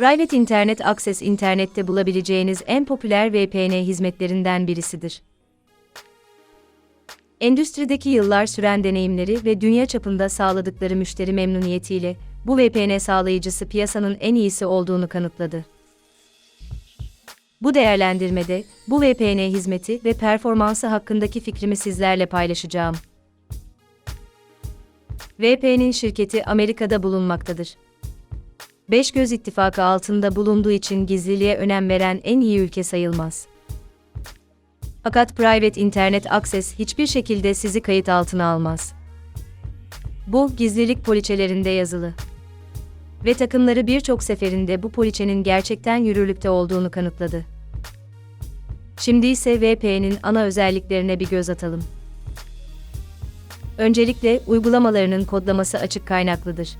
Private Internet Access internette bulabileceğiniz en popüler VPN hizmetlerinden birisidir. Endüstrideki yıllar süren deneyimleri ve dünya çapında sağladıkları müşteri memnuniyetiyle bu VPN sağlayıcısı piyasanın en iyisi olduğunu kanıtladı. Bu değerlendirmede bu VPN hizmeti ve performansı hakkındaki fikrimi sizlerle paylaşacağım. VPN'in şirketi Amerika'da bulunmaktadır. Beş Göz İttifakı altında bulunduğu için gizliliğe önem veren en iyi ülke sayılmaz. Fakat Private Internet Access hiçbir şekilde sizi kayıt altına almaz. Bu, gizlilik poliçelerinde yazılı. Ve takımları birçok seferinde bu poliçenin gerçekten yürürlükte olduğunu kanıtladı. Şimdi ise VPN'in ana özelliklerine bir göz atalım. Öncelikle uygulamalarının kodlaması açık kaynaklıdır.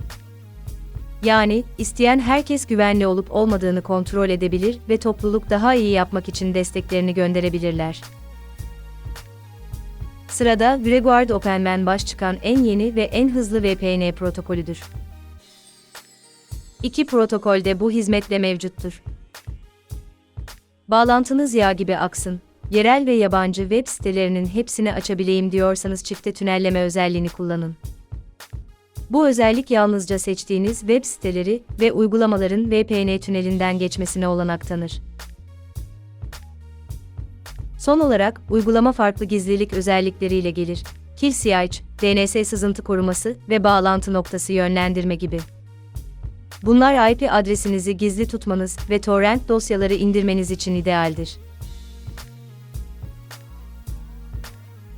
Yani, isteyen herkes güvenli olup olmadığını kontrol edebilir ve topluluk daha iyi yapmak için desteklerini gönderebilirler. Sırada Gregoire OpenWAN baş çıkan en yeni ve en hızlı VPN protokolüdür. İki protokol de bu hizmetle mevcuttur. Bağlantınız yağ gibi aksın, yerel ve yabancı web sitelerinin hepsini açabileyim diyorsanız çifte tünelleme özelliğini kullanın. Bu özellik yalnızca seçtiğiniz web siteleri ve uygulamaların VPN tünelinden geçmesine olanak tanır. Son olarak, uygulama farklı gizlilik özellikleriyle gelir. Kill CH, DNS sızıntı koruması ve bağlantı noktası yönlendirme gibi. Bunlar IP adresinizi gizli tutmanız ve torrent dosyaları indirmeniz için idealdir.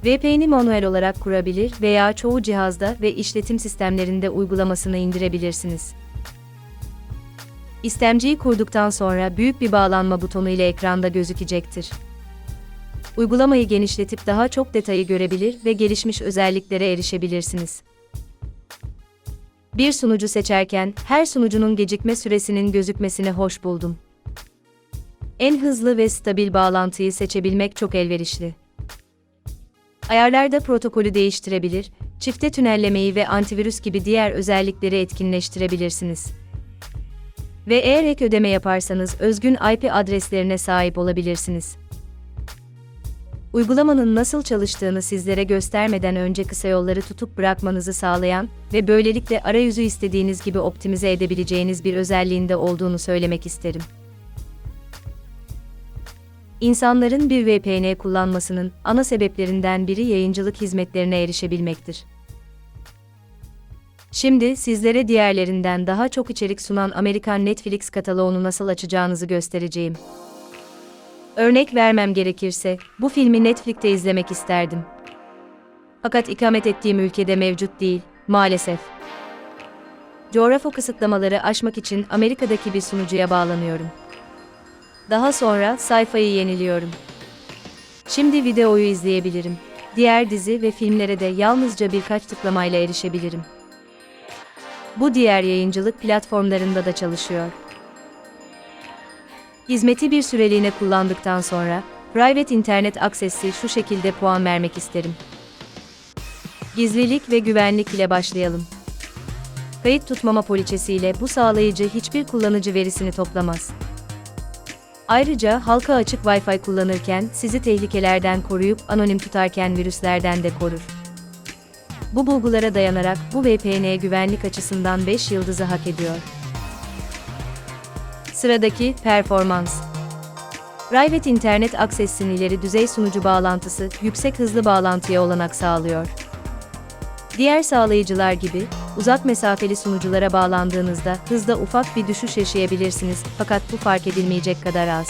VPN'i manuel olarak kurabilir veya çoğu cihazda ve işletim sistemlerinde uygulamasını indirebilirsiniz. İstemciyi kurduktan sonra büyük bir bağlanma butonu ile ekranda gözükecektir. Uygulamayı genişletip daha çok detayı görebilir ve gelişmiş özelliklere erişebilirsiniz. Bir sunucu seçerken her sunucunun gecikme süresinin gözükmesini hoş buldum. En hızlı ve stabil bağlantıyı seçebilmek çok elverişli. Ayarlarda protokolü değiştirebilir, çifte tünellemeyi ve antivirüs gibi diğer özellikleri etkinleştirebilirsiniz. Ve eğer ek ödeme yaparsanız özgün IP adreslerine sahip olabilirsiniz. Uygulamanın nasıl çalıştığını sizlere göstermeden önce kısa yolları tutup bırakmanızı sağlayan ve böylelikle arayüzü istediğiniz gibi optimize edebileceğiniz bir özelliğinde olduğunu söylemek isterim. İnsanların bir VPN kullanmasının ana sebeplerinden biri yayıncılık hizmetlerine erişebilmektir. Şimdi sizlere diğerlerinden daha çok içerik sunan Amerikan Netflix kataloğunu nasıl açacağınızı göstereceğim. Örnek vermem gerekirse, bu filmi Netflix'te izlemek isterdim. Fakat ikamet ettiğim ülkede mevcut değil, maalesef. Coğrafya kısıtlamaları aşmak için Amerika'daki bir sunucuya bağlanıyorum. Daha sonra sayfayı yeniliyorum. Şimdi videoyu izleyebilirim. Diğer dizi ve filmlere de yalnızca birkaç tıklamayla erişebilirim. Bu diğer yayıncılık platformlarında da çalışıyor. Hizmeti bir süreliğine kullandıktan sonra, Private Internet Access'i şu şekilde puan vermek isterim. Gizlilik ve güvenlik ile başlayalım. Kayıt tutmama poliçesiyle bu sağlayıcı hiçbir kullanıcı verisini toplamaz. Ayrıca halka açık Wi-Fi kullanırken sizi tehlikelerden koruyup anonim tutarken virüslerden de korur. Bu bulgulara dayanarak bu VPN güvenlik açısından 5 yıldızı hak ediyor. Sıradaki performans. Private Internet Access'in ileri düzey sunucu bağlantısı yüksek hızlı bağlantıya olanak sağlıyor. Diğer sağlayıcılar gibi, uzak mesafeli sunuculara bağlandığınızda hızda ufak bir düşüş yaşayabilirsiniz fakat bu fark edilmeyecek kadar az.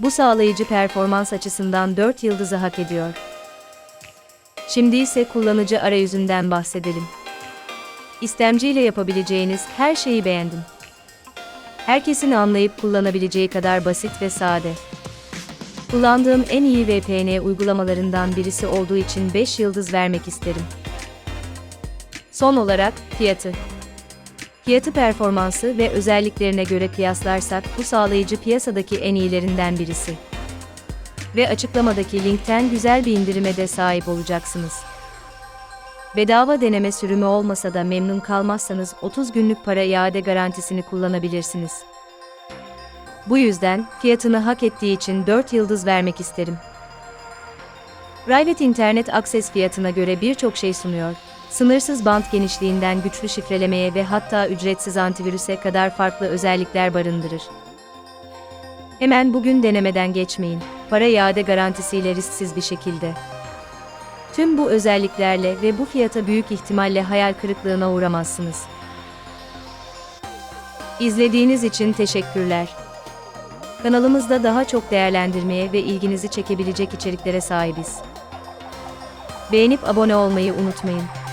Bu sağlayıcı performans açısından 4 yıldızı hak ediyor. Şimdi ise kullanıcı arayüzünden bahsedelim. İstemciyle yapabileceğiniz her şeyi beğendim. Herkesin anlayıp kullanabileceği kadar basit ve sade. Kullandığım en iyi VPN uygulamalarından birisi olduğu için 5 yıldız vermek isterim. Son olarak, fiyatı. Fiyatı performansı ve özelliklerine göre kıyaslarsak bu sağlayıcı piyasadaki en iyilerinden birisi. Ve açıklamadaki linkten güzel bir indirime de sahip olacaksınız. Bedava deneme sürümü olmasa da memnun kalmazsanız 30 günlük para iade garantisini kullanabilirsiniz. Bu yüzden fiyatını hak ettiği için 4 yıldız vermek isterim. Private internet access fiyatına göre birçok şey sunuyor. Sınırsız bant genişliğinden güçlü şifrelemeye ve hatta ücretsiz antivirüse kadar farklı özellikler barındırır. Hemen bugün denemeden geçmeyin. Para iade garantisiyle risksiz bir şekilde. Tüm bu özelliklerle ve bu fiyata büyük ihtimalle hayal kırıklığına uğramazsınız. İzlediğiniz için teşekkürler. Kanalımızda daha çok değerlendirmeye ve ilginizi çekebilecek içeriklere sahibiz. Beğenip abone olmayı unutmayın.